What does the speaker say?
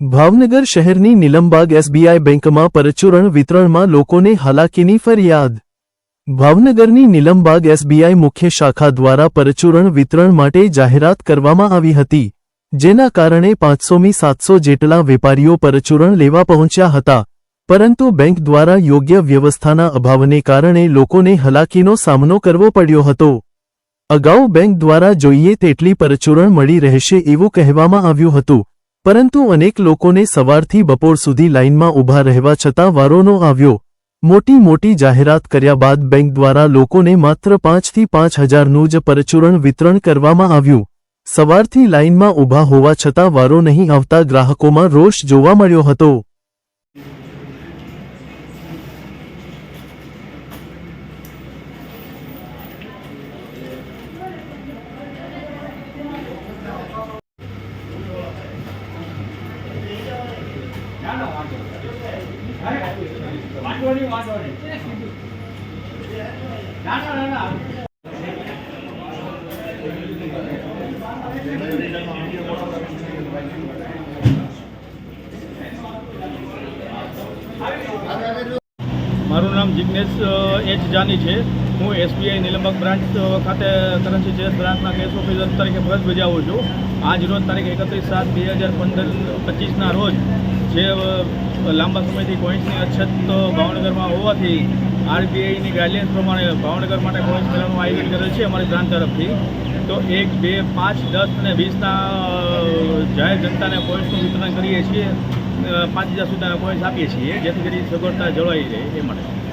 ભાવનગર શહેરની નિલમબાગ એસબીઆઈ બેંકમાં પરચુરણ વિતરણમાં લોકોને હાલાકીની ફરિયાદ. ભાવનગરની નિલમબાગ એસબીઆઈ મુખ્ય શાખા દ્વારા પરચુરણ વિતરણ માટે જાહેરાત કરવામાં આવી હતી, જેના કારણે પાંચસોમી સાતસો જેટલા વેપારીઓ પરચુરણ લેવા પહોંચ્યા હતા, પરંતુ બેંક દ્વારા યોગ્ય વ્યવસ્થાના અભાવને કારણે લોકોને હલાકીનો સામનો કરવો પડ્યો હતો. અગાઉ બેંક દ્વારા જોઈએ તેટલી પરચુરણ મળી રહેશે એવું કહેવામાં આવ્યું હતું પરંતુ અનેક લોકોને સવારથી બપોર સુધી લાઇનમાં ઊભા રહેવા છતાં વારો ન આવ્યો. મોટી મોટી જાહેરાત કર્યા બાદ બેંક દ્વારા લોકોને માત્ર પાંચથી પાંચ હજારનું જ પરચુરણ વિતરણ કરવામાં આવ્યું. સવારથી લાઇનમાં ઊભા હોવા છતાં વારો નહીં આવતા ગ્રાહકોમાં રોષ જોવા મળ્યો હતો. મારું નામ જિગ્નેશ એચ જાની છે. હું એસબીઆઈ નિલંબક બ્રાન્ચ ખાતે કરન્સી ચેસ બ્રાન્ચના કેસ ઓફિસર તરીકે ફરજ બજાવું છું. આજ રોજ તારીખ એકત્રીસ સાત બે હજાર પંદર પચીસના રોજ જે લાંબા સમયથી કોઈન્સની અછત ભાવનગરમાં હોવાથી આરબીઆઈની ગાઈડલાઇન્સ પ્રમાણે ભાવનગર માટે કોઈન્સ મેળાનું આયોજન કરેલ છે અમારી બ્રાન્ચ તરફથી. તો એક, બે, પાંચ, દસ અને વીસના જાહેર જનતાને કોઈન્સનું વિતરણ કરીએ છીએ. પાંચ હજાર સુધીના કોઈન્સ આપીએ છીએ, જેથી કરી સગવડતા જળવાઈ રહે એ માટે.